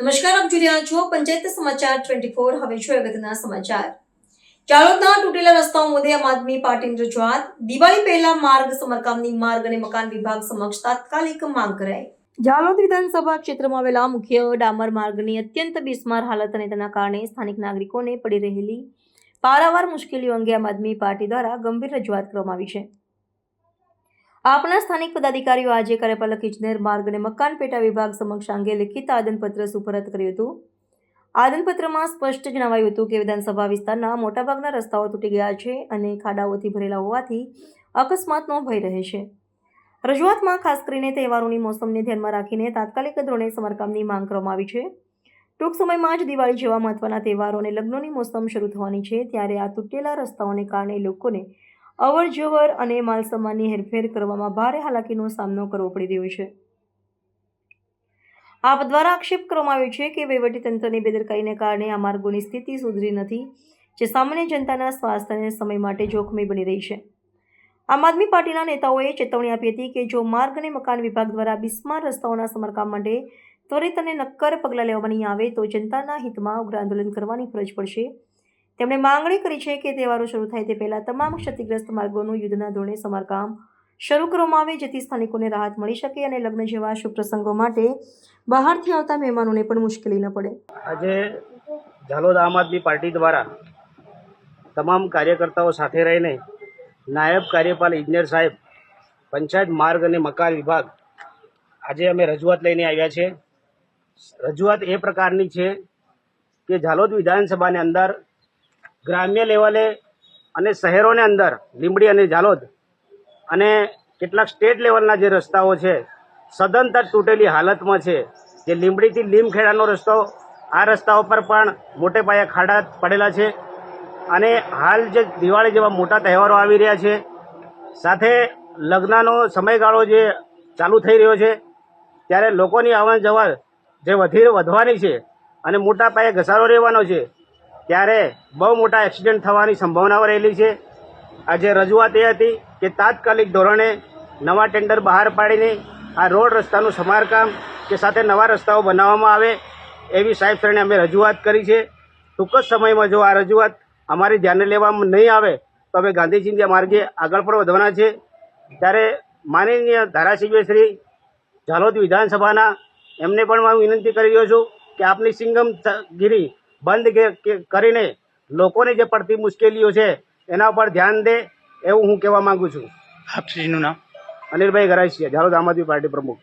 નમસ્કાર, આપ જોઈ રહ્યા છો પંચાયત સમાચાર ટ્વેન્ટી ફોર હવે છે અગત્યના સમાચાર. ચાલોદના તૂટેલા રસ્તાઓ મુદ્દે આમ આદમી પાર્ટીની રજૂઆત. દિવાળી પહેલા માર્ગ, સમારકામની માર્ગ અને મકાન વિભાગ સમક્ષ તાત્કાલિક માંગ કરાઈ. જાલોદ વિધાનસભા ક્ષેત્રમાં આવેલા મુખ્ય ડામર માર્ગની અત્યંત બિસ્માર હાલત અને તેના કારણે સ્થાનિક નાગરિકોને પડી રહેલી પારાવાર મુશ્કેલીઓ અંગે આમ આદમી પાર્ટી દ્વારા ગંભીર રજૂઆત કરવામાં આવી છે. આપના સ્થાનિક પદાધિકારીઓ આજે કાર્યપાલક ઇજનેર માર્ગ અને મકાન પેટા વિભાગ સમક્ષ અંગે લેખિત આદનપત્ર સુપરત કર્યું હતું. આદનપત્રમાં સ્પષ્ટ જણાવાયું હતું કે વિધાનસભા વિસ્તારના મોટાભાગના રસ્તાઓ તૂટી ગયા છે અને ખાડાઓથી ભરેલા હોવાથી અકસ્માતનો ભય રહે છે. રજૂઆતમાં ખાસ કરીને તહેવારોની મોસમને ધ્યાનમાં રાખીને તાત્કાલિક ધોરણે સમારકામની માંગ કરવામાં આવી છે. ટૂંક સમયમાં જ દિવાળી જેવા મહત્વના તહેવારો અને લગ્નોની મોસમ શરૂ થવાની છે, ત્યારે આ તૂટેલા રસ્તાઓને કારણે લોકોને અવર જવર અને માલસામાનની હેરફેર કરવામાં ભારે હાલાકીનો સામનો કરવો પડી રહ્યો છે. આપ દ્વારા આક્ષેપ કરવામાં આવ્યો છે કે વહીવટીતંત્રની બેદરકારીને કારણે આ માર્ગોની સ્થિતિ સુધરી નથી, જે સામાન્ય જનતાના સ્વાસ્થ્ય અને સમય માટે જોખમી બની રહી છે. આમ આદમી પાર્ટીના નેતાઓએ ચેતવણી આપી હતી કે જો માર્ગ અને મકાન વિભાગ દ્વારા બિસ્માર રસ્તાઓના સમારકામ માટે ત્વરિત અને નક્કર પગલાં લેવામાં નહીં આવે તો જનતાના હિતમાં ઉગ્ર આંદોલન કરવાની ફરજ પડશે. તેમણે માંગણી કરી છે કે તહેવારો શરૂ થાય તે પહેલાં તમામ ક્ષતિગ્રસ્ત માર્ગોનું યુદ્ધના ધોરણે સમારકામ શરૂ કરવામાં આવે, જેથી સ્થાનિકોને રાહત મળી શકે અને લગ્ન જેવા શુભ પ્રસંગો માટે બહારથી આવતા મહેમાનોને પણ મુશ્કેલી ન પડે. આજે ઝાલોદ આમ આદમી પાર્ટી દ્વારા તમામ કાર્યકર્તાઓ સાથે રહીને નાયબ કાર્યપાલ ઇજનેર સાહેબ, પંચાયત માર્ગ અને મકાન વિભાગ આજે અમે રજૂઆત લઈને આવ્યા છે. રજૂઆત એ પ્રકારની છે કે ઝાલોદ વિધાનસભાની અંદર ગ્રામ્ય લેવલે અને શહેરોની અંદર, લીંબડી અને ઝાલોદ અને કેટલાક સ્ટેટ લેવલના જે રસ્તાઓ છે, સદંતર તૂટેલી હાલતમાં છે. જે લીંબડીથી લીમખેડાનો રસ્તો, આ રસ્તાઓ પર પણ મોટે પાયે ખાડા પડેલા છે. અને હાલ જે દિવાળી જેવા મોટા તહેવારો આવી રહ્યા છે, સાથે લગ્નનો સમયગાળો જે ચાલુ થઈ રહ્યો છે, ત્યારે લોકોની આવન જવર જે વધી વધવાની છે અને મોટા પાયે ઘસારો રહેવાનો છે ત્યારે બહુ મોટા એક્સિડન્ટ થવાની સંભાવનાઓ રહેલી છે. આજે રજૂઆત એ હતી કે તાત્કાલિક ધોરણે નવા ટેન્ડર બહાર પાડીને આ રોડ રસ્તાનું સમારકામ કે સાથે નવા રસ્તાઓ બનાવવામાં આવે એવી સાહેબ શ્રેણી અમે રજૂઆત કરી છે. ટૂંક જ સમયમાં જો આ રજૂઆત અમારી ધ્યાને લેવામાં નહીં આવે તો અમે ગાંધીજીના માર્ગે આગળ પણ વધવાના છે. ત્યારે માનનીય ધારાસભ્ય શ્રી ઝાલોદ વિધાનસભાના એમને પણ હું વિનંતી કરી રહ્યો છું કે આપની સિંગમગીરી બંધ કરીને લોકોને જે પડતી મુશ્કેલીઓ છે એના ઉપર ધ્યાન દે એવું હું કહેવા માંગુ છું. આપશ્રીનું નામ? અનિલભાઈ ગરાસિયા ઝાલોદ આમ આદમી પાર્ટી પ્રમુખ.